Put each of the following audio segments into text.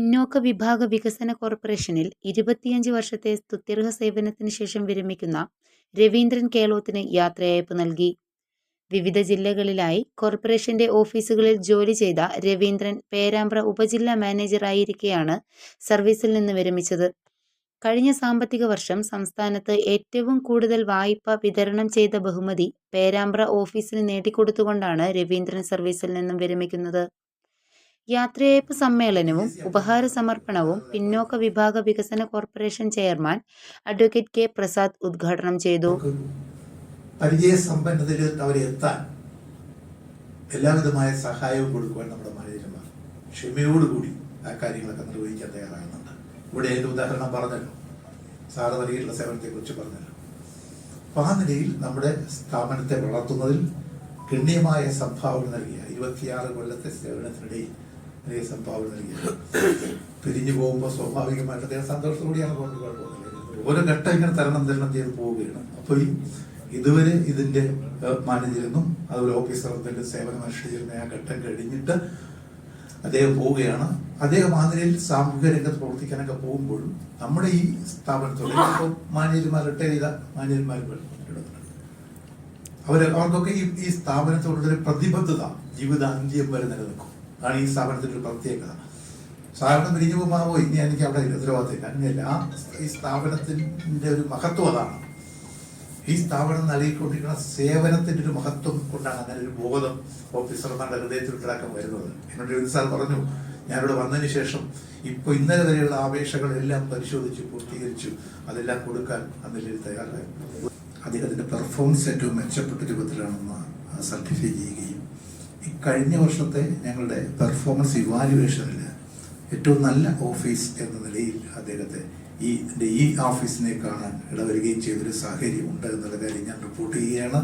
പിന്നോക്ക വിഭാഗ വികസന കോർപ്പറേഷനിൽ ഇരുപത്തിയഞ്ച് വർഷത്തെ സ്തുത്യർഹ സേവനത്തിന് ശേഷം വിരമിക്കുന്ന രവീന്ദ്രൻ കേളോത്തിന് യാത്രയയപ്പ് നൽകി. വിവിധ ജില്ലകളിലായി കോർപ്പറേഷന്റെ ഓഫീസുകളിൽ ജോലി ചെയ്ത രവീന്ദ്രൻ പേരാമ്പ്ര ഉപജില്ലാ മാനേജറായിരിക്കെയാണ് സർവീസിൽ നിന്ന് വിരമിച്ചത്. കഴിഞ്ഞ സാമ്പത്തിക വർഷം സംസ്ഥാനത്ത് ഏറ്റവും കൂടുതൽ വായ്പ വിതരണം ചെയ്ത ബഹുമതി പേരാമ്പ്ര ഓഫീസിന് നേടിക്കൊടുത്തുകൊണ്ടാണ് രവീന്ദ്രൻ സർവീസിൽ നിന്നും വിരമിക്കുന്നത്. യാത്രയയപ്പ് സമ്മേളനവും ഉപഹാര സമർപ്പണവും പിന്നോക്ക വിഭാഗ വികസന corporation chairman advocate K Prasad ഉദ്ഘാടനം ചെയ്തു. എല്ലാവിധമായ സഹായവും കൊടുക്കുവാൻ നമ്മുടെ മാനേജർമാർ ക്ഷമയോടുകൂടി ആ കാര്യങ്ങളൊക്കെ നിർവഹിക്കാൻ തയ്യാറാകുന്നുണ്ട്. ഇവിടെ അതിന്റെ ഉദാഹരണം പറഞ്ഞല്ലോ? സാറ് നൽകിയിട്ടുള്ള സേവനത്തെക്കുറിച്ച് പറഞ്ഞല്ലോ. അപ്പൊ ആ നിലയിൽ നമ്മുടെ സ്ഥാപനത്തെ വളർത്തുന്നതിൽ ഗണ്യമായ സംഭാവന നൽകിയ ഇരുപത്തിയാറ് കൊല്ലത്തെ സേവനത്തിനിടയിൽ വലിയ സംഭാവന നൽകി പിരിഞ്ഞു പോകുമ്പോൾ സ്വാഭാവികമായിട്ട് അദ്ദേഹം സന്തോഷത്തോടെയാണ് കുഴപ്പമില്ല ഓരോ ഘട്ടം ഇങ്ങനെ തരണം തരണം ചെയ്ത് പോവുകയാണ്. അപ്പോൾ ഈ ഇതുവരെ ഇതിന്റെ മാനേജരെന്നും അതുപോലെ ഓഫീസറിന്റെ സേവനം അനുഷ്ഠിച്ചിരുന്ന ആ ഘട്ടം കഴിഞ്ഞിട്ട് അദ്ദേഹം പോവുകയാണ്. അദ്ദേഹം ആ നിലയിൽ സാമൂഹിക രംഗത്ത് പ്രവർത്തിക്കാനൊക്കെ പോകുമ്പോഴും നമ്മുടെ ഈ സ്ഥാപനത്തോടെ ഇപ്പോൾ മാനേജർമാർ റിട്ടയർ ചെയ്ത മാനേജർമാർ അവർ അവർക്കൊക്കെ ഈ ഈ സ്ഥാപനത്തോടുള്ള ഒരു പ്രതിബദ്ധത ജീവിതാന്ത്യം വരെ നിലനിൽക്കും. അതാണ് ഈ സ്ഥാപനത്തിന്റെ ഒരു പ്രത്യേകത. സാധാരണ പിരിഞ്ഞു പോകുമ്പോൾ ഇനി എനിക്ക് അവിടെ ഉത്തരവാദിത്തമില്ല. അങ്ങനെയല്ല. ഈ സ്ഥാപനത്തിന്റെ ഒരു മഹത്വം അതാണ്. ഈ സ്ഥാപനം നൽകിക്കൊണ്ടിരിക്കുന്ന സേവനത്തിന്റെ ഒരു മഹത്വം കൊണ്ടാണ് അങ്ങനെ ഒരു ബോധം ഓഫീസർമാരുടെ ഹൃദയത്തിൽ ഉണ്ടാക്കാൻ വരുന്നത്. എന്നോട് ഒരു സാർ പറഞ്ഞു ഞാനിവിടെ വന്നതിന് ശേഷം ഇപ്പൊ ഇന്നലെ വരെയുള്ള ആവേശങ്ങളെല്ലാം പരിശോധിച്ചു പൂർത്തീകരിച്ചു. അതെല്ലാം കൊടുക്കാൻ അന്നിൽ തയ്യാറായി. അദ്ദേഹത്തിന്റെ പെർഫോമൻസ് ഏറ്റവും മെച്ചപ്പെട്ട രൂപത്തിലാണെന്ന് സർട്ടിഫൈ ചെയ്യുകയും കഴിഞ്ഞ വർഷത്തെ ഞങ്ങളുടെ പെർഫോമൻസ് ഇവാലുവേഷനിൽ ഏറ്റവും നല്ല ഓഫീസ് എന്ന നിലയിൽ അദ്ദേഹത്തെ ഈ ഈ ഓഫീസിനെ കാണാൻ ഇടവരികയും ചെയ്തൊരു സാഹചര്യം ഉണ്ട് എന്നുള്ള കാര്യം ഞാൻ റിപ്പോർട്ട് ചെയ്യുകയാണ്.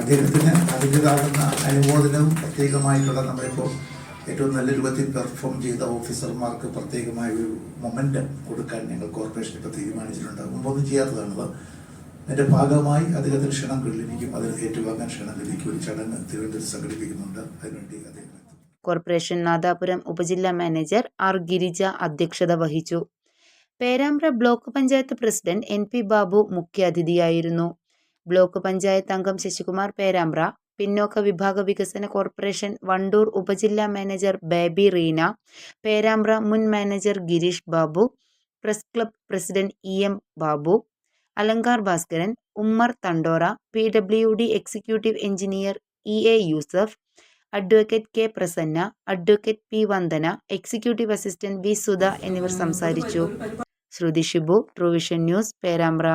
അദ്ദേഹത്തിന് അതിന്റെതാകുന്ന അനുമോദനവും പ്രത്യേകമായിട്ടുള്ള നമ്മളിപ്പോൾ ഏറ്റവും നല്ല രൂപത്തിൽ പെർഫോം ചെയ്ത ഓഫീസർമാർക്ക് പ്രത്യേകമായ ഒരു മൊമെന്റം കൊടുക്കാൻ ഞങ്ങൾ കോർപ്പറേഷൻ ഇപ്പോൾ തീരുമാനിച്ചിട്ടുണ്ട്. മുമ്പൊന്നും ചെയ്യാത്തതാണത് അതിന്റെ ഭാഗമായി അദ്ദേഹത്തിന് ക്ഷണം ലഭിക്കും അതിന് ഏറ്റുവാങ്ങാൻ ക്ഷണം ലഭിക്കും ഒരു ചടങ്ങ് തിരുവനന്തപുരത്ത് സംഘടിപ്പിക്കുന്നുണ്ട്. അതിനുവേണ്ടി അദ്ദേഹം. കോർപ്പറേഷൻ നാദാപുരം ഉപജില്ലാ മാനേജർ ആർ ഗിരിജ അധ്യക്ഷത വഹിച്ചു. Perambra block panchayat president N P Babu മുഖ്യാതിഥിയായിരുന്നു. Block panchayat അംഗം ശശികുമാർ പേരാമ്പ്ര പിന്നോക്ക വിഭാഗ വികസന കോർപ്പറേഷൻ വണ്ടൂർ ഉപജില്ലാ മാനേജർ ബേബി റീന പേരാമ്പ്ര മുൻ manager Girish Babu press club president E M Babu Alankar Bhaskaran Ummer Thandora P W D executive engineer E A Yusuf advocate K Prasanna advocate P Vandana executive assistant V Sudha എന്നിവർ സംസാരിച്ചു. Shruthi Shibu Truevision news Perambra.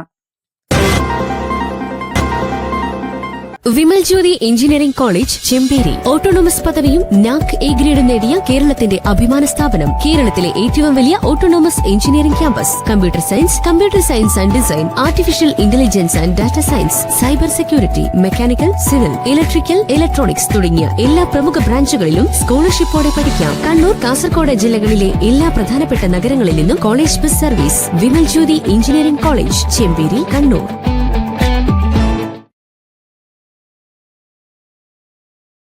Vimal Jyothi engineering college Chemperi. Autonomous പദവിയും NAAC A ഗ്രേഡും നേടിയ കേരളത്തിന്റെ അഭിമാന സ്ഥാപനം. കേരളത്തിലെ ഏറ്റവും വലിയ autonomous engineering campus. Computer science computer science and design artificial intelligence and data science cyber security mechanical civil electrical electronics തുടങ്ങിയ എല്ലാ പ്രമുഖ ബ്രാഞ്ചുകളിലും സ്കോളർഷിപ്പോടെ പഠിക്കാം. കണ്ണൂർ കാസർഗോഡ് ജില്ലകളിലെ എല്ലാ പ്രധാനപ്പെട്ട നഗരങ്ങളിൽ നിന്നും college bus service. Vimal Jyothi engineering college Chemperi Kannur.